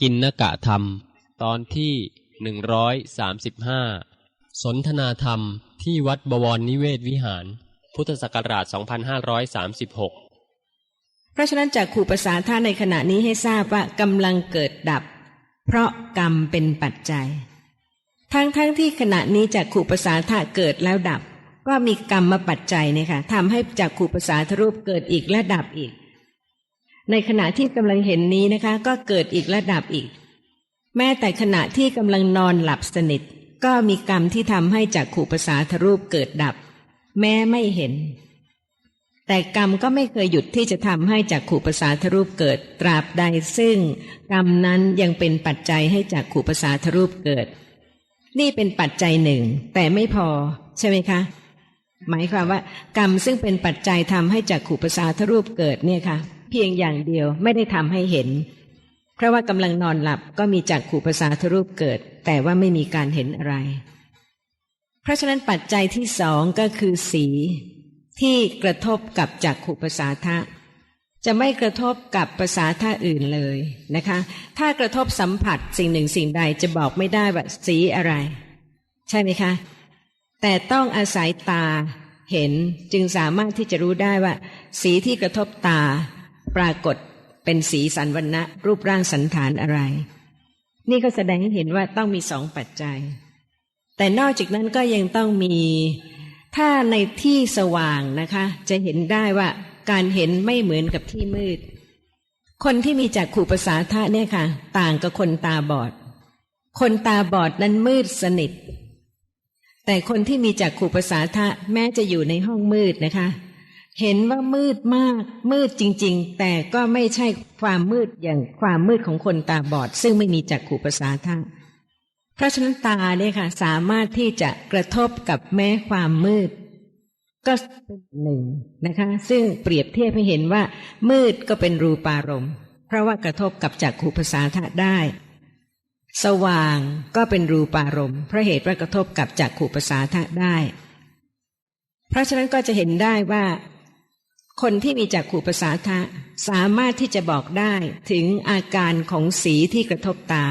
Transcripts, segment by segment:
กินนกะธรรม ตอนที่หนึ่งร้อยสามสิบห้าสนทนาธรรมที่วัดบวรนิเวศวิหาร พุทธศักราช 2536 เพราะฉะนั้นจากขู่ภาษาท่าในขณะนี้ให้ทราบว่ากำลังเกิดดับ เพราะกรรมเป็นปัจจัย ทั้งทั้งที่ขณะนี้จากขู่ภาษาท่าเกิดแล้วดับ ก็มีกรรมมาปัจจัยเนี่ยค่ะทำให้จากขู่ภาษาทรูปเกิดอีกและดับอีก ในขณะที่กำลังเห็นนี้นะคะ ก็เกิดอีกและดับอีก แม้แต่ขณะที่กำลังนอนหลับสนิท ก็มีกรรมที่ทำให้จากขู่ภาษาทรูปเกิดดับ แม้ไม่เห็น แต่กรรมก็ไม่เคยหยุดที่จะทำให้จากขู่ภาษาทรูปเกิดตราบใดซึ่งกรรมนั้นยังเป็นปัจจัยให้จากขู่ภาษาทรูปเกิด นี่เป็นปัจจัยหนึ่ง แต่ไม่พอ ใช่ไหมคะหมายความว่า กรรมซึ่งเป็นปัจจัยทำให้จากขู่ภาษาทรูปเกิดเนี่ยค่ะ เพียงอย่างเดียวไม่ได้ทำให้เห็น เพราะว่ากำลังนอนหลับก็มีจากขู่ภาษาทรูปเกิด แต่ว่าไม่มีการเห็นอะไร เพราะฉะนั้นปัจจัยที่สองก็คือสี ที่กระทบกับจักขุภาษาทะจะไม่กระทบกับภาษาท่าอื่นเลยนะคะ ถ้ากระทบสัมผัสสิ่งหนึ่งสิ่งใดจะบอกไม่ได้ว่าสีอะไร ใช่ไหมคะ แต่ต้องอาศัยตาเห็นจึงสามารถที่จะรู้ได้ว่า สีที่กระทบตา ปรากฏเป็นสีสันวันณะรูปร่างสันฐานอะไร นี่ก็แสดงให้เห็นว่าต้องมีสองปัจจัย แต่นอกจากนั้นก็ยังต้องมี ถ้าในที่สว่างนะคะ จะเห็นได้ว่าการเห็นไม่เหมือนกับที่มืด คนที่มีจักขู่ภาษาทะเนี่ยค่ะ ต่างกับคนตาบอด คนตาบอดนั้นมืดสนิท แต่คนที่มีจักขู่ภาษาทะแม้จะอยู่ในห้องมืดนะคะ เห็นว่ามืดมาก มืดจริง ๆ แต่ก็ไม่ใช่ความมืดอย่างความมืดของคนตาบอด ซึ่งไม่มีจักขู่ภาษาทะเพราะฉะนั้นตาเนี่ยค่ะ สามารถที่จะกระทบกับแม้ความมืด ก็เป็นหนึ่งนะคะ ซึ่งเปรียบเทียบให้เห็นว่า มืดก็เป็นรูปารมณ์ เพราะว่ากระทบกับจักขู่ภาษาทะได้ สว่างก็เป็นรูปารมณ์เพราะเหตุว่ากระทบกับจักขู่ภาษาทะได้ เพราะฉะนั้นก็จะเห็นได้ว่า คนที่มีจักขู่ภาษาทะสามารถที่จะบอกได้ถึงอาการของสีที่กระทบตา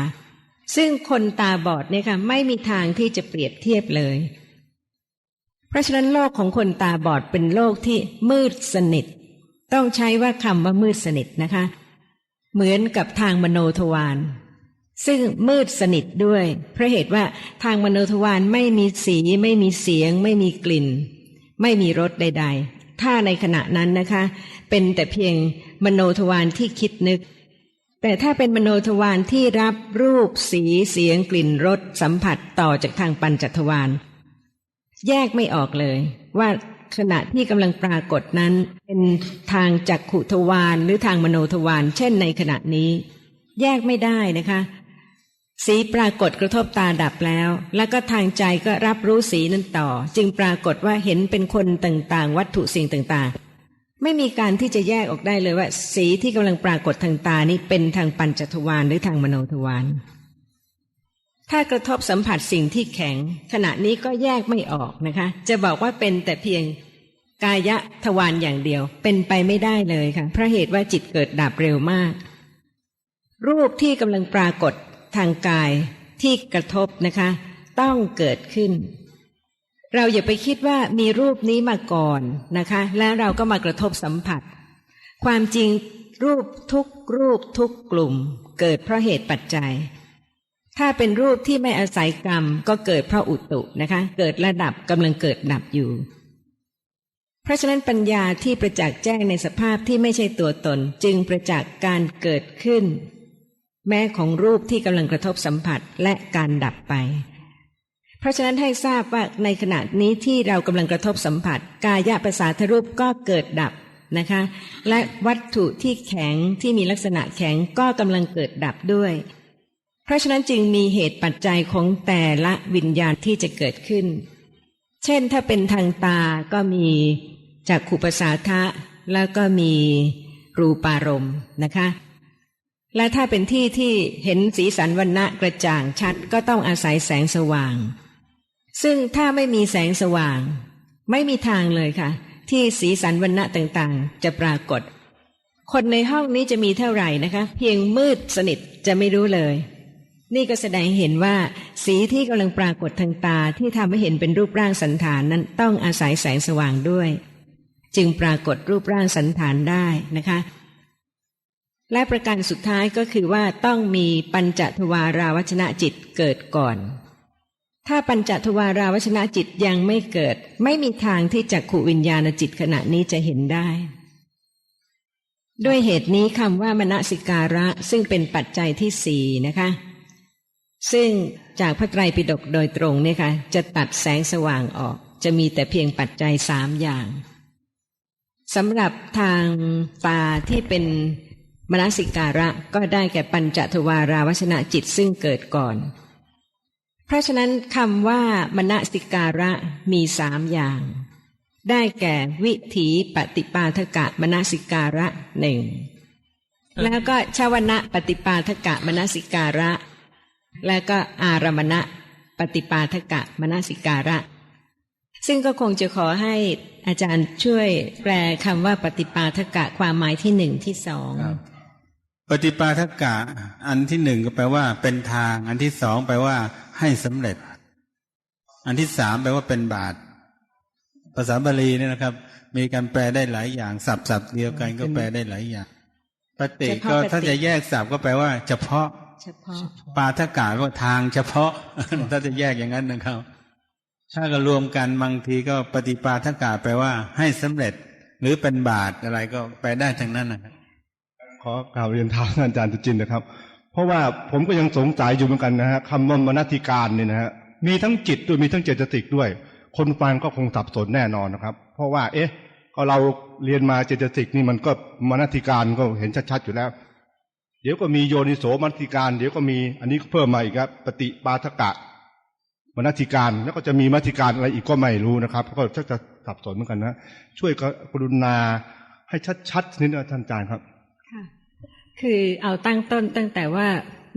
ซึ่งคนตาบอดเนี่ยค่ะไม่มีทางที่จะเปรียบเทียบเลย เพราะฉะนั้นโลกของคนตาบอดเป็นโลกที่มืดสนิท ต้องใช้ว่าคำว่ามืดสนิทนะคะ เหมือนกับทางมโนทวารซึ่งมืดสนิทด้วย เพราะเหตุว่าทางมโนทวารไม่มีสี ไม่มีเสียง ไม่มีกลิ่น ไม่มีรสใด ๆ ถ้าในขณะนั้นนะคะ เป็นแต่เพียงมโนทวารที่คิดนึก แต่ถ้าเป็นมโนทวารที่รับรูปสีเสียงกลิ่นรสสัมผัสต่อจากทางปัญจทวารแยกไม่ออกเลย ว่าขณะที่กำลังปรากฏนั้น เป็นทางจักขุทวารหรือทางมโนทวารเช่นในขณะนี้ แยกไม่ได้นะคะ สีปรากฏกระทบตาดับแล้ว แล้วก็ทางใจก็รับรู้สีนั้นต่อ จึงปรากฏว่าเห็นเป็นคนต่างๆ วัตถุสิ่งต่างๆ ไม่มีการที่จะแยกออกได้เลยว่า สีที่กำลังปรากฏทางตานี้เป็นทางปัญจทวารหรือทางมโนทวารถ้ากระทบสัมผัสสิ่งที่แข็ง ขณะนี้ก็แยกไม่ออกนะคะ จะบอกว่าเป็นแต่เพียงกายะทวารอย่างเดียว เป็นไปไม่ได้เลยค่ะเพราะเหตุว่าจิตเกิดดับเร็วมาก รูปที่กำลังปรากฏ ทางกายที่กระทบนะคะ ต้องเกิดขึ้น เราอย่าไปคิดว่ามีรูปนี้มาก่อนนะคะ แล้วเราก็มากระทบสัมผัส ความจริงรูปทุกรูปทุกกลุ่ม เกิดเพราะเหตุปัจจัย ถ้าเป็นรูปที่ไม่อาศัยกรรม ก็เกิดเพราะอุตุนะคะ เกิดระดับกำลังเกิดดับอยู่ เพราะฉะนั้นปัญญาที่ประจักษ์แจ้งในสภาพที่ไม่ใช่ตัวตนจึงประจักษ์การเกิดขึ้น แม้ของรูปที่กำลังกระทบสัมผัสและการดับไป เพราะฉะนั้นให้ทราบว่าในขณะนี้ที่เรากำลังกระทบสัมผัส กายะภาษาทรูปก็เกิดดับนะคะ และวัตถุที่แข็งที่มีลักษณะแข็งก็กำลังเกิดดับด้วย เพราะฉะนั้นจึงมีเหตุปัจจัยของแต่ละวิญญาณที่จะเกิดขึ้น เช่นถ้าเป็นทางตาก็มีจากขุปสาทะแล้วก็มีรูปารมณ์นะคะ และถ้าเป็นที่ที่เห็นสีสันวันณะกระจ่างชัดก็ต้องอาศัยแสงสว่าง ซึ่งถ้าไม่มีแสงสว่าง ไม่มีทางเลยค่ะ ที่สีสันวันณะต่างๆ จะปรากฏ คนในห้องนี้จะมีเท่าไหร่นะคะ เพียงมืดสนิทจะไม่รู้เลย นี่ก็แสดงเห็นว่า สีที่กำลังปรากฏทางตาที่ทำให้เห็นเป็นรูปร่างสันฐานนั้นต้องอาศัยแสงสว่างด้วย จึงปรากฏรูปร่างสันฐานได้นะคะ และประการสุดท้ายก็คือว่าต้องมีปัญจทวาราวชนะจิตเกิดก่อน ถ้าปัญจทวาราวชนะจิตยังไม่เกิด ไม่มีทางที่จักขวิญญาณจิตขณะนี้จะเห็นได้ ด้วยเหตุนี้คำว่ามณสิการะซึ่งเป็นปัจจัยที่สี่นะคะ ซึ่งจากพระไตรปิฎกโดยตรงเนี่ยค่ะจะตัดแสงสว่างออก จะมีแต่เพียงปัจจัยสามอย่างสำหรับทางตาที่เป็น มนสิการะก็ได้แก่ปัญจทวาราวชนะจิตซึ่งเกิดก่อน เพราะฉะนั้นคำว่ามนสิการะมีสามอย่าง ได้แก่วิถีปฏิปาทกะมนสิการะหนึ่งแล้วก็ชาวนะปฏิปาทกะมนสิการะ แล้วก็อารมณะปฏิปาทกะมนสิการะ ซึ่งก็คงจะขอให้อาจารย์ช่วยแปลคำว่าปฏิปาทกะความหมายที่หนึ่งที่สอง ปฏิปาทกะ อันที่หนึ่งก็แปลว่า เป็นทาง อันที่สองแปลว่า ให้สำเร็จ อันที่สามแปลว่าเป็นบาทภาษาบาลีเนี่ยนะครับ มีการแปลได้หลายอย่างสับสับเดียวกันก็แปลได้หลายอย่างปฏิก็ถ้าจะแยกสับก็แปลว่า เฉพาะเฉพาะปาทกะก็ทางเฉพาะ ถ้าจะแยกอย่างนั้นนะครับ ถ้าก็รวมกันบางทีก็ปฏิปาทกะแปลว่า ให้สำเร็จ หรือเป็นบาทอะไรก็แปลได้ทั้งนั้นนะครับ ขอกล่าวเรียนถามอาจารย์สุจินนะครับ เพราะว่าผมก็ยังสงสัยอยู่เหมือนกันนะฮะคำว่ามนติการเนี่ยนะฮะมีทั้งจิตด้วยมีทั้งเจตสิกด้วย คนฟังก็คงสับสนแน่นอนนะครับ เพราะว่า เอ๊ะก็เราเรียนมาเจตสิกนี่มันก็มนติการก็เห็นชัดๆอยู่แล้ว เดี๋ยวก็มีโยนิโสมนติการ เดี๋ยวก็มีอันนี้เพิ่มมาอีกครับปฏิปาทกะมนติการแล้วก็จะมีมนติการอะไรอีกก็ไม่รู้นะครับก็ชักจะสับสนเหมือนกันนะ ช่วยกรุณาให้ชัดๆนิดนะท่านอาจารย์ครับ คือเอาตั้งต้นตั้งแต่ว่า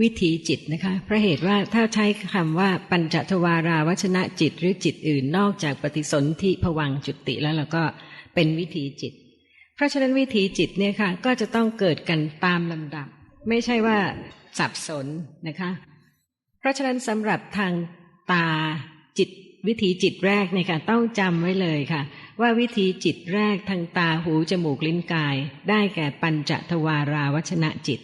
วิถีจิตนะคะเพราะเหตุว่าถ้าใช้คำว่าปัญจทวาราวชนะจิต หรือจิตอื่นนอกจากปฏิสนธิผวังจุติแล้วเราก็เป็นวิถีจิต เพราะฉะนั้นวิถีจิตเนี่ยค่ะก็จะต้องเกิดกันตามลำดับ ไม่ใช่ว่าสับสนนะคะ เพราะฉะนั้นสำหรับทางตาจิต วิถีจิตแรกเนี่ยค่ะต้องจำไว้เลยค่ะ ว่าวิธีจิตแรกทางตาหูจมูกลิ้นกาย ได้แก่ปัญจทวาราวชนะจิต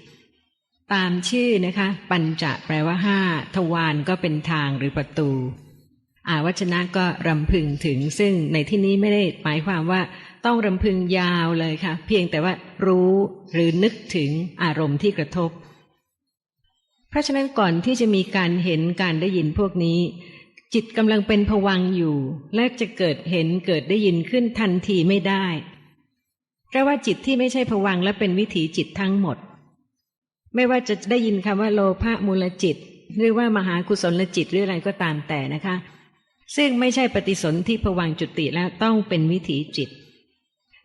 ตามชื่อนะคะ ปัญจะแปลว่าห้าทวารก็เป็นทางหรือประตู อาวชนะก็รำพึงถึงซึ่งในที่นี้ไม่ได้หมายความว่าต้องรำพึงยาวเลยค่ะ เพียงแต่ว่ารู้หรือนึกถึงอารมณ์ที่กระทบ เพราะฉะนั้นก่อนที่จะมีการเห็นการได้ยินพวกนี้ จิตกำลังเป็นผวังอยู่ และจะเกิดเห็นเกิดได้ยินขึ้นทันทีไม่ได้เพราะว่าจิตที่ไม่ใช่ผวังและเป็นวิถีจิตทั้งหมด ไม่ว่าจะได้ยินคำว่าโลภะมูลจิต หรือว่ามหากุศลจิตหรืออะไรก็ตามแต่นะคะ ซึ่งไม่ใช่ปฏิสนธิผวังจุติแล้วต้องเป็นวิถีจิต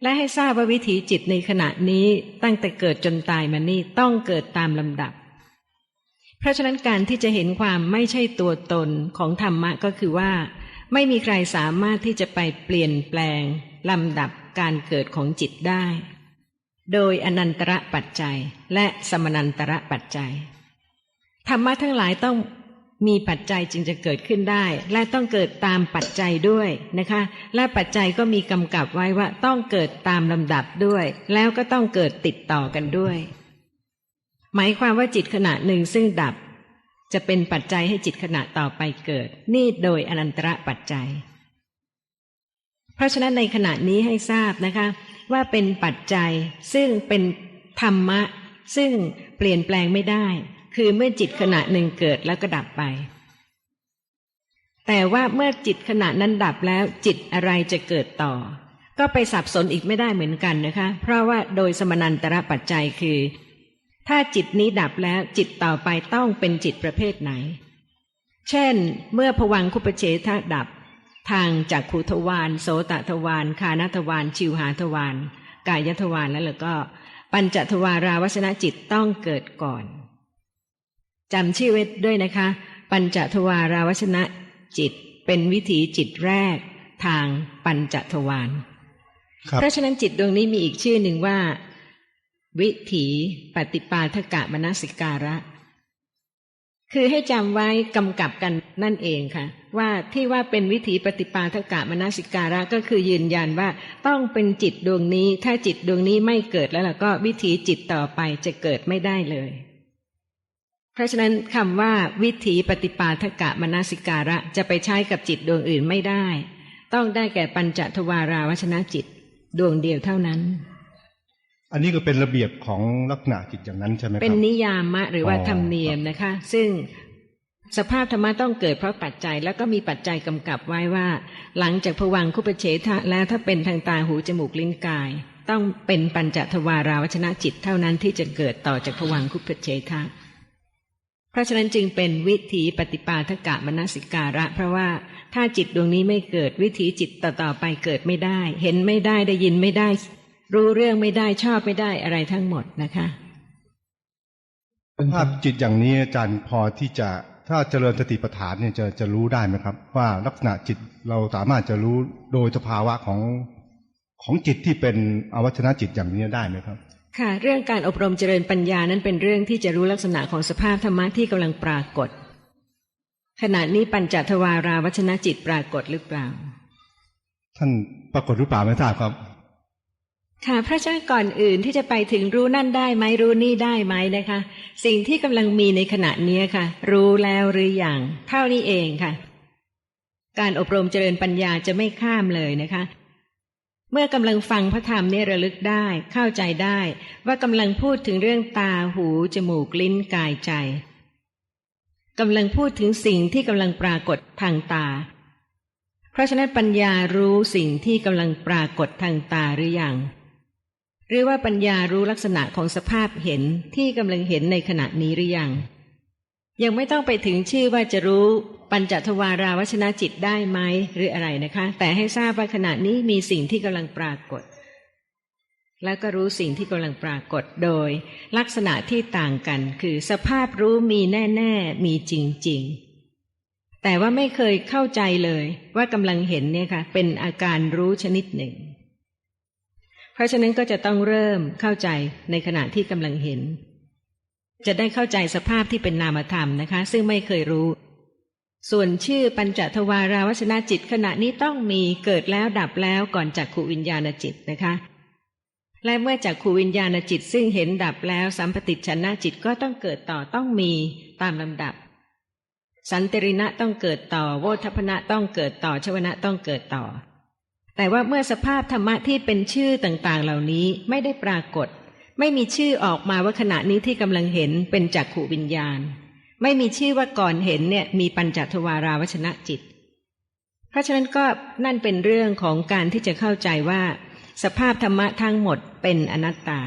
และให้ทราบว่าวิถีจิตในขณะนี้ตั้งแต่เกิดจนตายมานี่ต้องเกิดตามลำดับ เพราะฉะนั้นการที่จะเห็นความไม่ใช่ตัวตนของธรรมะก็คือว่า ไม่มีใครสามารถที่จะไปเปลี่ยนแปลงลำดับการเกิดของจิตได้ โดยอนันตระปัจจัยและสมนันตระปัจจัย ธรรมะทั้งหลายต้องมีปัจจัยจึงจะเกิดขึ้นได้ และต้องเกิดตามปัจจัยด้วยนะคะ และปัจจัยก็มีกำกับไว้ว่าต้องเกิดตามลำดับด้วย แล้วก็ต้องเกิดติดต่อกันด้วย หมายความว่าจิตขณะหนึ่งซึ่งดับ จะเป็นปัจจัยให้จิตขณะต่อไปเกิด นี่โดยอนันตระปัจจัย เพราะฉะนั้นในขณะนี้ให้ทราบนะคะ ว่าเป็นปัจจัยซึ่งเป็นธรรมะ ซึ่งเปลี่ยนแปลงไม่ได้ คือเมื่อจิตขณะหนึ่งเกิดแล้วก็ดับไป แต่ว่าเมื่อจิตขณะนั้นดับแล้วจิตอะไรจะเกิดต่อก็ไปสับสนอีกไม่ได้เหมือนกันนะคะ เพราะว่าโดยสมนันตระปัจจัยคือ ถ้าจิตนี้ดับแล้วจิตต่อไปต้องเป็นจิตประเภทไหน เช่น เมื่อผวังคุปเฉทะดับ ทางจากขูทวารโสตทวารคานทวารชิวหาทวารกายทวารแล้วแล้วก็ ปัญจทวาราวชนะจิตต้องเกิดก่อนจำชื่อไว้ด้วยนะคะ ปัญจทวาราวชนะจิตเป็นวิถีจิตแรกทางปัญจทวารครับเพราะฉะนั้นจิตดวงนี้มีอีกชื่อหนึ่งว่า วิถีปฏิปาทกะมนสิการะ คือให้จำไว้กำกับกันนั่นเองค่ะ ว่าที่ว่าเป็นวิถีปฏิปาทกะมนสิการะก็คือยืนยันว่าต้องเป็นจิตดวงนี้ ถ้าจิตดวงนี้ไม่เกิดแล้วล่ะก็วิถีจิตต่อไปจะเกิดไม่ได้เลย เพราะฉะนั้นคำว่า วิถีปฏิปาทกะมนสิการะจะไปใช้กับจิตดวงอื่นไม่ได้ ต้องได้แก่ปัญจทวาราวชนะจิต ดวงเดียวเท่านั้น อันนี้ก็เป็นระเบียบของลักษณะจิตอย่างนั้นใช่ไหมครับเป็นนิยามะหรือว่าอ๋อธรรมเนียมนะคะ ซึ่งสภาพธรรมะต้องเกิดเพราะปัจจัยแล้วก็มีปัจจัยกำกับไว้ว่า หลังจากผวังคุปเฉทะแล้วถ้าเป็นทางตาหูจมูกลิ้นกาย ต้องเป็นปัญจทวาราวชนะจิตเท่านั้นที่จะเกิดต่อจากผวังคุปเฉทะเพราะฉะนั้นจึงเป็นวิถีปฏิปาทกะมนสิการะ เพราะว่าถ้าจิตดวงนี้ไม่เกิดวิถีจิตต่อๆไปเกิดไม่ได้ เห็นไม่ได้ได้ยินไม่ได้ รู้เรื่องไม่ได้ชอบไม่ได้อะไรทั้งหมดนะคะภาพจิตอย่างนี้อาจารย์พอที่จะถ้าเจริญสติปัฏฐานเนี่ยจะจะรู้ได้ไหมครับ ว่าลักษณะจิตเราสามารถจะรู้โดยสภาวะของของจิตที่เป็นอวัชนะจิตอย่างนี้ได้ไหมครับ ค่ะเรื่องการอบรมเจริญปัญญานั้นเป็นเรื่องที่จะรู้ลักษณะของสภาพธรรมะที่กำลังปรากฏ ขณะนี้ปัญจทวาราวัชนะจิตปรากฏหรือเปล่า ท่านปรากฏหรือเปล่าไม่ทราบครับ ค่ะพระฉะนั้นก่อนอื่นที่จะไปถึงรู้นั่นได้ไหมรู้นี่ได้ไหมนะคะ สิ่งที่กำลังมีในขณะนี้ค่ะ รู้แล้วหรืออยังเท่านี้เองค่ะ การอบรมเจริญปัญญาจะไม่ข้ามเลยนะคะ เมื่อกำลังฟังพระธรรมเนี่ยระลึกได้ เข้าใจได้ ว่ากำลังพูดถึงเรื่องตาหูจมูกลิ้นกายใจกำลังพูดถึงสิ่งที่กำลังปรากฏทางตา เพราะฉะนั้นปัญญารู้สิ่งที่กำลังปรากฏทางตาหรือยัง หรือว่าปัญญารู้ลักษณะของสภาพเห็นที่กำลังเห็นในขณะนี้หรือยัง ยังไม่ต้องไปถึงชื่อว่าจะรู้ปัญจทวาราวชนะจิตได้ไหมหรืออะไรนะคะ แต่ให้ทราบว่าขณะนี้มีสิ่งที่กำลังปรากฏ แล้วก็รู้สิ่งที่กำลังปรากฏโดย ลักษณะที่ต่างกัน คือสภาพรู้มีแน่ๆมีจริงๆแต่ว่าไม่เคยเข้าใจเลยว่ากำลังเห็นเนี่ยค่ะ เป็นอาการรู้ชนิดหนึ่ง ราะฉะนั้นก็จะต้องเริ่มเข้าใจในขณะที่กำลังเห็น จะได้เข้าใจสภาพที่เป็นนามธรรมนะคะ ซึ่งไม่เคยรู้ ส่วนชื่อปัญจทวาราวชนะจิตขณะนี้ต้องมีเกิดแล้วดับแล้วก่อนจากขูวิญญาณจิตนะคะ และเมื่อจากขูวิญญาณจิตซึ่งเห็นดับแล้วสัมปติชนะจิตก็ต้องเกิดต่อต้องมีตามลำดับ สันตริณะต้องเกิดต่อ โวทัพนะต้องเกิดต่อชวนะต้องเกิดต่อ แต่ว่าเมื่อสภาพธรรมะที่เป็นชื่อต่างๆ เหล่านี้ไม่ได้ปรากฏ ไม่มีชื่อออกมาว่าขณะนี้ที่กำลังเห็นเป็นจักขูวิญญาณ ไม่มีชื่อว่าก่อนเห็นเนี่ยมีปัญจทวาราวชนะจิต เพราะฉะนั้นก็นั่นเป็นเรื่องของการที่จะเข้าใจว่า สภาพธรรมะทั้งหมดเป็นอนัตตา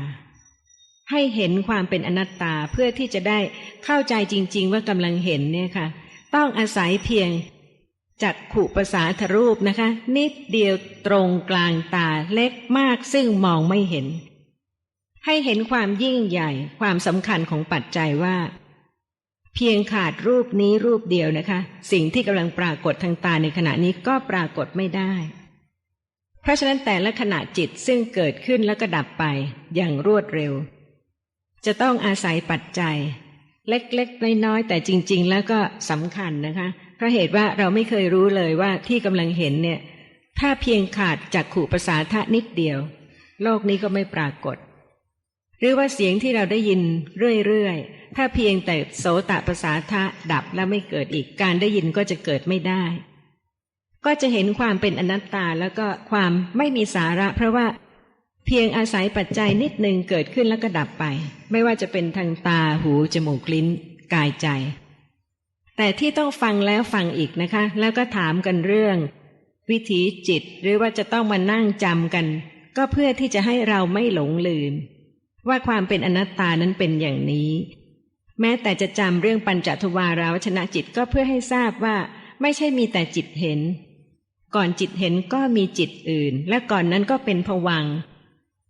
ให้เห็นความเป็นอนัตตาเพื่อที่จะได้เข้าใจจริง ๆ ว่ากำลังเห็นเนี่ยค่ะ ต้องอาศัยเพียง จักขุประสาทรูปนะคะ นิดเดียวตรงกลางตาเล็กมากซึ่งมองไม่เห็น ให้เห็นความยิ่งใหญ่ความสำคัญของปัจจัยว่า เพียงขาดรูปนี้รูปเดียวนะคะ สิ่งที่กำลังปรากฏทางตาในขณะนี้ก็ปรากฏไม่ได้ เพราะฉะนั้นแต่ละขณะจิตซึ่งเกิดขึ้นแล้วก็ดับไปอย่างรวดเร็ว จะต้องอาศัยปัจจัย เล็กๆน้อยๆแต่จริง ๆ แล้วก็สำคัญนะคะเราะเหตุว่าเราไม่เคยรู้เลยว่าที่กำลังเห็นเนี่ย ถ้าเพียงขาดจากขู่ภาษาทะนิดเดียว โลกนี้ก็ไม่ปรากฏ หรือว่าเสียงที่เราได้ยินเรื่อยๆ ถ้าเพียงแต่โสตภาษาทะดับแล้วไม่เกิดอีกการได้ยินก็จะเกิดไม่ได้ ก็จะเห็นความเป็นอนัตตาแล้วก็ความไม่มีสาระ เพราะว่าเพียงอาศัยปัจจัยนิดหนึ่งเกิดขึ้นแล้วก็ดับไป ไม่ว่าจะเป็นทางตาหูจมูกลิ้น กายใจ แต่ที่ต้องฟังแล้วฟังอีกนะคะ แล้วก็ถามกันเรื่อง วิถีจิตหรือว่าจะต้องมานั่งจำกัน ก็เพื่อที่จะให้เราไม่หลงลืม ว่าความเป็นอนัตตานั้นเป็นอย่างนี้ แม้แต่จะจำเรื่องปัญจทวาราวชนะจิตก็เพื่อให้ทราบว่า ไม่ใช่มีแต่จิตเห็น ก่อนจิตเห็นก็มีจิตอื่น และก่อนนั้นก็เป็นผวัง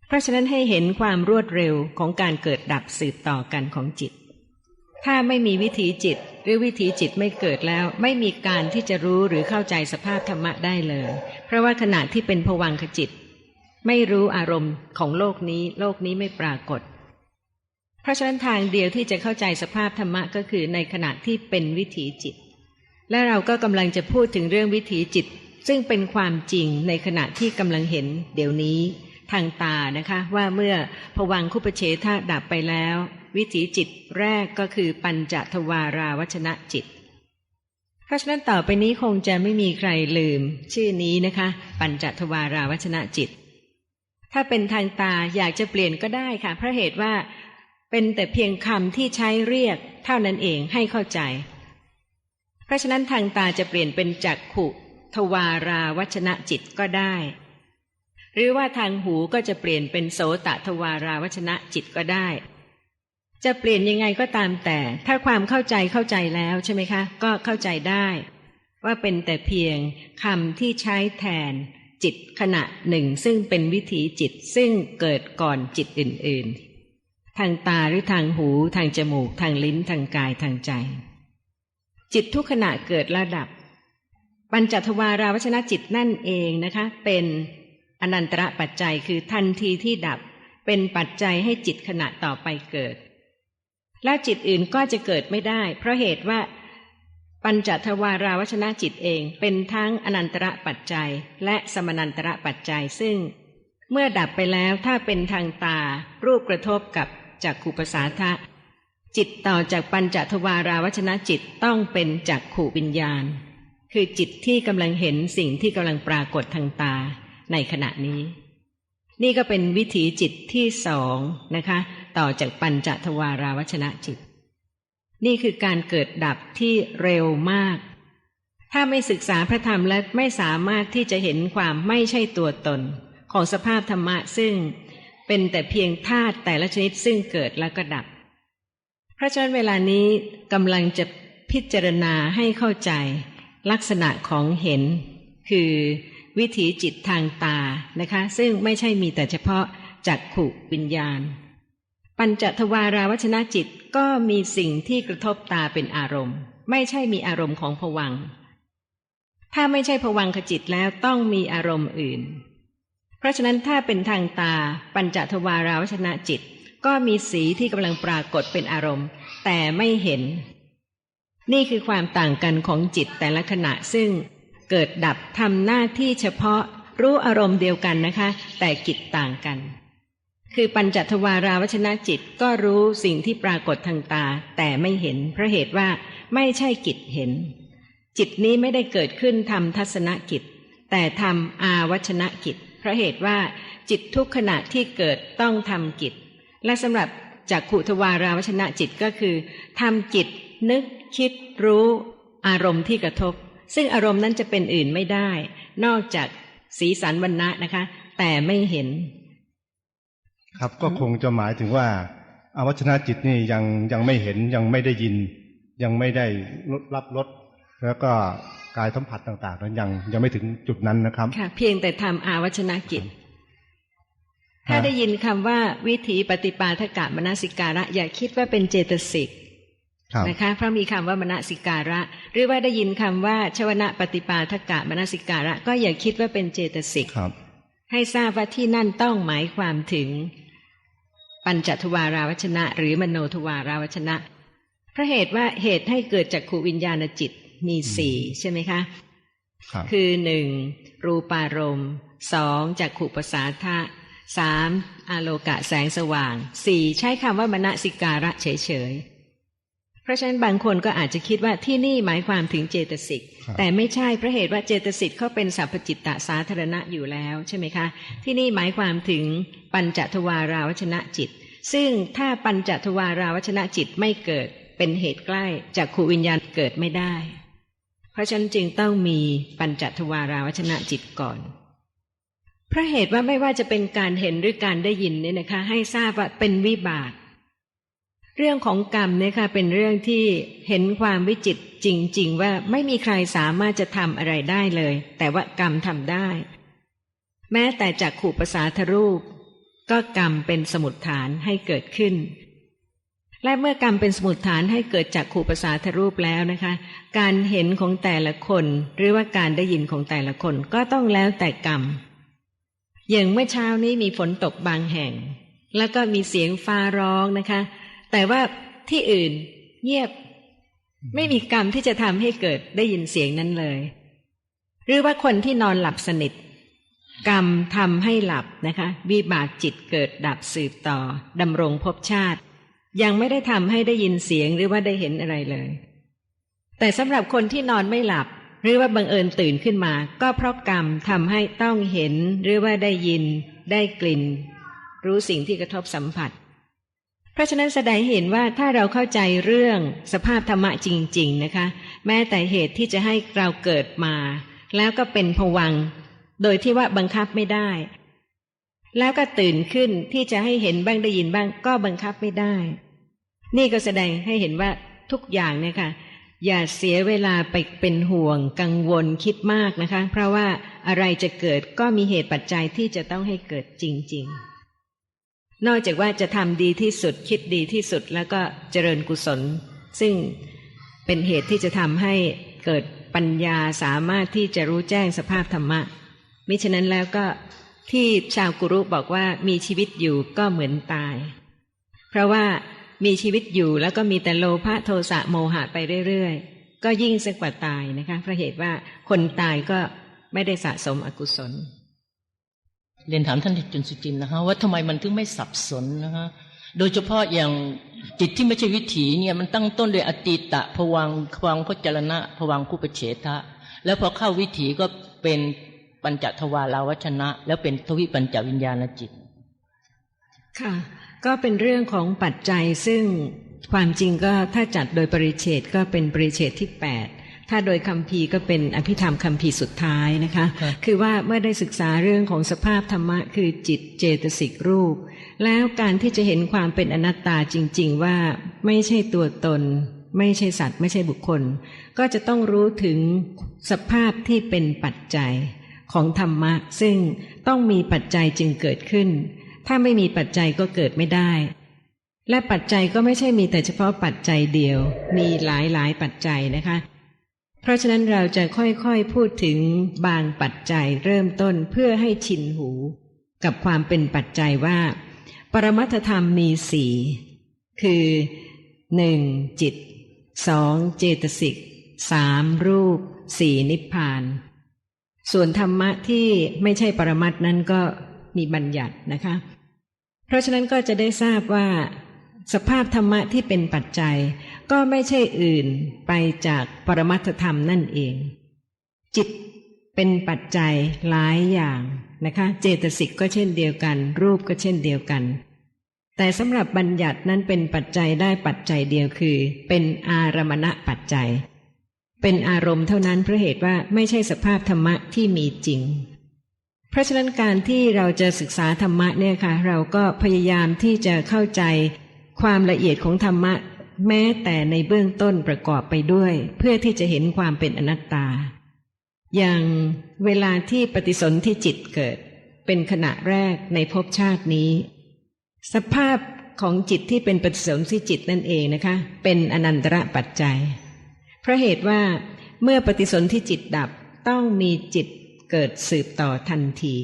เพราะฉะนั้นให้เห็นความรวดเร็วของการเกิดดับสืบต่อกันของจิต ถ้าไม่มีวิถีจิต หรือวิถีจิตไม่เกิดแล้ว ไม่มีการที่จะรู้หรือเข้าใจสภาพธรรมะได้เลย เพราะว่าขณะที่เป็นผวังขจิต ไม่รู้อารมณ์ของโลกนี้ โลกนี้ไม่ปรากฏ เพราะฉะนั้นทางเดียวที่จะเข้าใจสภาพธรรมะก็คือในขณะที่เป็นวิถีจิต และเราก็กำลังจะพูดถึงเรื่องวิถีจิต ซึ่งเป็นความจริงในขณะที่กำลังเห็น เดี๋ยวนี้ ทางตานะคะ ว่าเมื่อผวังคุปเฉทะดับไปแล้ว วิถีจิตแรกก็คือปัญจทวาราวชนะจิต เพราะฉะนั้นต่อไปนี้คงจะไม่มีใครลืม ชื่อนี้นะคะ ปัญจทวาราวชนะจิต ถ้าเป็นทางตาอยากจะเปลี่ยนก็ได้ค่ะเพราะเหตุว่า เป็นแต่เพียงคำที่ใช้เรียก เท่านั้นเองให้เข้าใจ เพราะฉะนั้นทางตาจะเปลี่ยนเป็นจักขุทวาราวัชนะจิตก็ได้ หรือว่าทางหูก็จะเปลี่ยนเป็นโสตทวาราวัชนะจิตก็ได้ จะเปลี่ยนยังไงก็ตามแต่ ถ้าความเข้าใจเข้าใจแล้วใช่ไหมคะ ก็เข้าใจได้ ว่าเป็นแต่เพียงคำที่ใช้แทนจิตขณะหนึ่ง ซึ่งเป็นวิถีจิตซึ่งเกิดก่อนจิตอื่น ๆ ทางตาหรือทางหูทางจมูก ทางลิ้นทางกายทางใจ จิตทุกขณะเกิดระดับปัญจทวาราวชนะจิตนั่นเองนะคะ เป็นอนันตระปัจจัยคือทันทีที่ดับ เป็นปัจจัยให้จิตขณะต่อไปเกิด แล้วจิตอื่นก็จะเกิดไม่ได้ เพราะเหตุว่า ปัญจทวาราวชนะจิตเองเป็นทั้งอนันตระปัจจัย และสมนันตระปัจจัยซึ่ง เมื่อดับไปแล้วถ้าเป็นทางตา รูปกระทบกับจักขุปสาทะจิตต่อจากปัญจทวาราวชนะจิตต้องเป็นจักขุวิญญาณ คือจิตที่กำลังเห็นสิ่งที่กำลังปรากฏทางตาในขณะนี้ นี่ก็เป็นวิถีจิตที่สองนะคะ ต่อจากปัญจทวาราวชนะจิต นี่คือการเกิดดับที่เร็วมาก ถ้าไม่ศึกษาพระธรรมและไม่สามารถที่จะเห็นความไม่ใช่ตัวตน ของสภาพธรรมะซึ่งเป็นแต่เพียงธาตุแต่ละชนิดซึ่งเกิดแล้วก็ดับเพราะฉะนั้นเวลานี้กำลังจะพิจารณาให้เข้าใจ ลักษณะของเห็น คือวิถีจิตทางตานะคะ ซึ่งไม่ใช่มีแต่เฉพาะจักขุวิญญาณ ปัญจทวาราวชนะจิตก็มีสิ่งที่กระทบตาเป็นอารมณ์ ไม่ใช่มีอารมณ์ของผวัง ถ้าไม่ใช่ผวังขจิตแล้วต้องมีอารมณ์อื่น เพราะฉะนั้นถ้าเป็นทางตาปัญจทวาราวชนะจิต ก็มีสีที่กำลังปรากฏเป็นอารมณ์ แต่ไม่เห็น นี่คือความต่างกันของจิตแต่ละขณะซึ่งเกิดดับทำหน้าที่เฉพาะรู้อารมณ์เดียวกันนะคะ แต่กิจต่างกัน คือปัญจทวาราวชนะจิตก็รู้สิ่งที่ปรากฏทางตา แต่ไม่เห็นเพราะเหตุว่าไม่ใช่กิจเห็น จิตนี้ไม่ได้เกิดขึ้นทำทัศนกิจ แต่ทำอาวัชนะกิจเพราะเหตุว่าจิตทุกขณะที่เกิดต้องทำกิจ และสำหรับจากขุทวาราวชนะจิตก็คือทำจิตนึกคิดรู้อารมณ์ที่กระทบ ซึ่งอารมณ์นั้นจะเป็นอื่นไม่ได้ นอกจากสีสันวันณะนะคะ แต่ไม่เห็น ครับก็คงจะหมายถึงว่าอาวัชนะจิตนี่ยังยังไม่เห็นยังไม่ได้ยิน ยังไม่ได้รับรสแล้วก็กายสัมผัสต่าง ๆ นั้นยังยังไม่ถึงจุดนั้นนะครับ ค่ะ เพียงแต่ทำอาวัชนะกิจฮะถ้าได้ยินคำว่าวิถีปฏิปาทกะมนสิการะ อย่าคิดว่าเป็นเจตสิกครับนะคะเพราะมีคำว่ามนสิการะ หรือว่าได้ยินคำว่าชวนะปฏิปาทกะมนสิการะ ก็อย่าคิดว่าเป็นเจตสิกครับให้ทราบว่าที่นั่นต้องหมายความถึง ปัญจทวาราวชนะ หรือมโนทวาราวชนะเพราะเหตุว่าเหตุให้เกิดจากขูวิญญาณจิตมีสี่ใช่ไหมคะครับคือหนึ่งรูปารมณ์สองจากขุปสาทะสามอาโลกะแสงสว่างสี่ใช้คำว่ามณสิการะเฉยๆ เพราะฉะนั้นบางคนก็อาจจะคิดว่าที่นี่หมายความถึงเจตสิกครับแต่ไม่ใช่เพราะเหตุว่าเจตสิกเขาเป็นสัพพจิตตสาธารณะอยู่แล้วใช่ไหมคะ ที่นี่หมายความถึงปัญจทวาราวชนะจิต ซึ่งถ้าปัญจทวาราวชนะจิตไม่เกิดเป็นเหตุใกล้จากขูวิญญาณเกิดไม่ได้ เพราะฉะนั้นจึงต้องมีปัญจทวาราวชนะจิตก่อนเพราะเหตุว่าไม่ว่าจะเป็นการเห็นหรือการได้ยินเนี่ยนะคะ ให้ทราบว่าเป็นวิบาก เรื่องของกรรมเนี่ยค่ะเป็นเรื่องที่เห็นความวิจิตจริง ๆ ว่าไม่มีใครสามารถจะทำอะไรได้เลย แต่ว่ากรรมทำได้ แม้แต่จากขู่ภาษาทรูป ก็กรรมเป็นสมุดฐานให้เกิดขึ้น และเมื่อกรรมเป็นสมุดฐานให้เกิดจากขู่ภาษาทรูปแล้วนะคะ การเห็นของแต่ละคนหรือว่าการได้ยินของแต่ละคนก็ต้องแล้วแต่กรรมอย่างเมื่อเช้านี้มีฝนตกบางแห่ง แล้วก็มีเสียงฟ้าร้องนะคะ แต่ว่าที่อื่นเงียบ ไม่มีกรรมที่จะทำให้เกิดได้ยินเสียงนั้นเลย หรือว่าคนที่นอนหลับสนิท กรรมทำให้หลับนะคะวิบากจิตเกิดดับสืบต่อดำรงภพชาติ ยังไม่ได้ทำให้ได้ยินเสียงหรือว่าได้เห็นอะไรเลย แต่สำหรับคนที่นอนไม่หลับ หรือว่าบังเอิญตื่นขึ้นมา ก็เพราะกรรมทำให้ต้องเห็น หรือว่าได้ยิน ได้กลิ่น รู้สิ่งที่กระทบสัมผัส พราะฉะนั้นแสดงให้เห็นว่าถ้าเราเข้าใจเรื่องสภาพธรรมะจริง ๆนะคะ แม้แต่เหตุที่จะให้เราเกิดมา แล้วก็เป็นผวัง โดยที่ว่าบังคับไม่ได้ แล้วก็ตื่นขึ้นที่จะให้เห็นบ้างได้ยินบ้างก็บังคับไม่ได้ นี่ก็แสดงให้เห็นว่าทุกอย่างเนี่ยค่ะ อย่าเสียเวลาไปเป็นห่วงกังวลคิดมากนะคะ เพราะว่าอะไรจะเกิดก็มีเหตุปัจจัยที่จะต้องให้เกิดจริง ๆ นอกจากว่าจะทำดีที่สุดคิดดีที่สุดแล้วก็เจริญกุศล ซึ่งเป็นเหตุที่จะทำให้เกิดปัญญาสามารถที่จะรู้แจ้งสภาพธรรมะ มิฉะนั้นแล้วก็ที่ชาวกุรุบอกว่ามีชีวิตอยู่ก็เหมือนตาย เพราะว่ามีชีวิตอยู่แล้วก็มีแต่โลภะโทสะโมหะไปเรื่อยๆ ก็ยิ่งสักกว่าตายนะคะเพราะเหตุว่าคนตายก็ไม่ได้สะสมอกุศล เรียนถามท่านจุนสุจินนะคะว่าทำไมมันถึงไม่สับสนนะคะโดยเฉพาะอย่างจิตที่ไม่ใช่วิถีเนี่ยมันตั้งต้นด้วยอติตะผวังผวังค์พจรณะผวังคุปเฉทะ แล้วพอเข้าวิถีก็เป็นปัญจทวาราวชนะ แล้วเป็นทวิปัญจวิญญาณจิต ค่ะ ก็เป็นเรื่องของปัจจัยซึ่งความจริงก็ถ้าจัดโดยปริเฉดก็เป็นปริเฉดที่8 ถ้าโดยคำพีร์ก็เป็นอภิธรรมคำพีร์สุดท้ายนะคะครับคือว่าเมื่อได้ศึกษาเรื่องของสภาพธรรมะ คือจิตเจตสิกรูป แล้วการที่จะเห็นความเป็นอนัตตาจริง ๆ ว่าไม่ใช่ตัวตน ไม่ใช่สัตว์ ไม่ใช่บุคคล ก็จะต้องรู้ถึงสภาพที่เป็นปัจจัยของธรรมะ ซึ่งต้องมีปัจจัยจึงเกิดขึ้น ถ้าไม่มีปัจจัยก็เกิดไม่ได้และปัจจัยก็ไม่ใช่มีแต่เฉพาะปัจจัยเดียว มีหลายหลายๆปัจจัยนะคะ เพราะฉะนั้นเราจะค่อยๆพูดถึงบางปัจจัยเริ่มต้นเพื่อให้ชินหู กับความเป็นปัจจัยว่า ปรมัตธรรมมีสี่คือหนึ่งจิตสองเจตสิกสามรูปสี่นิพพาน ส่วนธรรมะที่ไม่ใช่ปรมัตนั้นก็มีบัญญัตินะคะ เพราะฉะนั้นก็จะได้ทราบว่า สภาพธรรมะที่เป็นปัจจัย ก็ไม่ใช่อื่นไปจากปรมัตธรรมนั่นเอง จิตเป็นปัจจัยหลายอย่างนะคะ เจตสิกก็เช่นเดียวกัน รูปก็เช่นเดียวกัน แต่สำหรับบัญญัตินั้นเป็นปัจจัยได้ปัจจัยเดียวคือ เป็นอารมณปัจจัย เป็นอารมณ์เท่านั้นเพราะเหตุว่าไม่ใช่สภาพธรรมะที่มีจริง เพราะฉะนั้นการที่เราจะศึกษาธรรมะเนี่ยค่ะ เราก็พยายามที่จะเข้าใจความละเอียดของธรรมะ แม้แต่ในเบื้องต้นประกอบไปด้วย เพื่อที่จะเห็นความเป็นอนัตตา อย่างเวลาที่ปฏิสนธิจิตเกิด เป็นขณะแรกในภพชาตินี้ สภาพของจิตที่เป็นปฏิสนธิจิตนั่นเองนะคะ เป็นอนันตระปัจจัย เพราะเหตุว่าเมื่อปฏิสนธิจิตดับต้องมีจิตเกิดสืบต่อทันที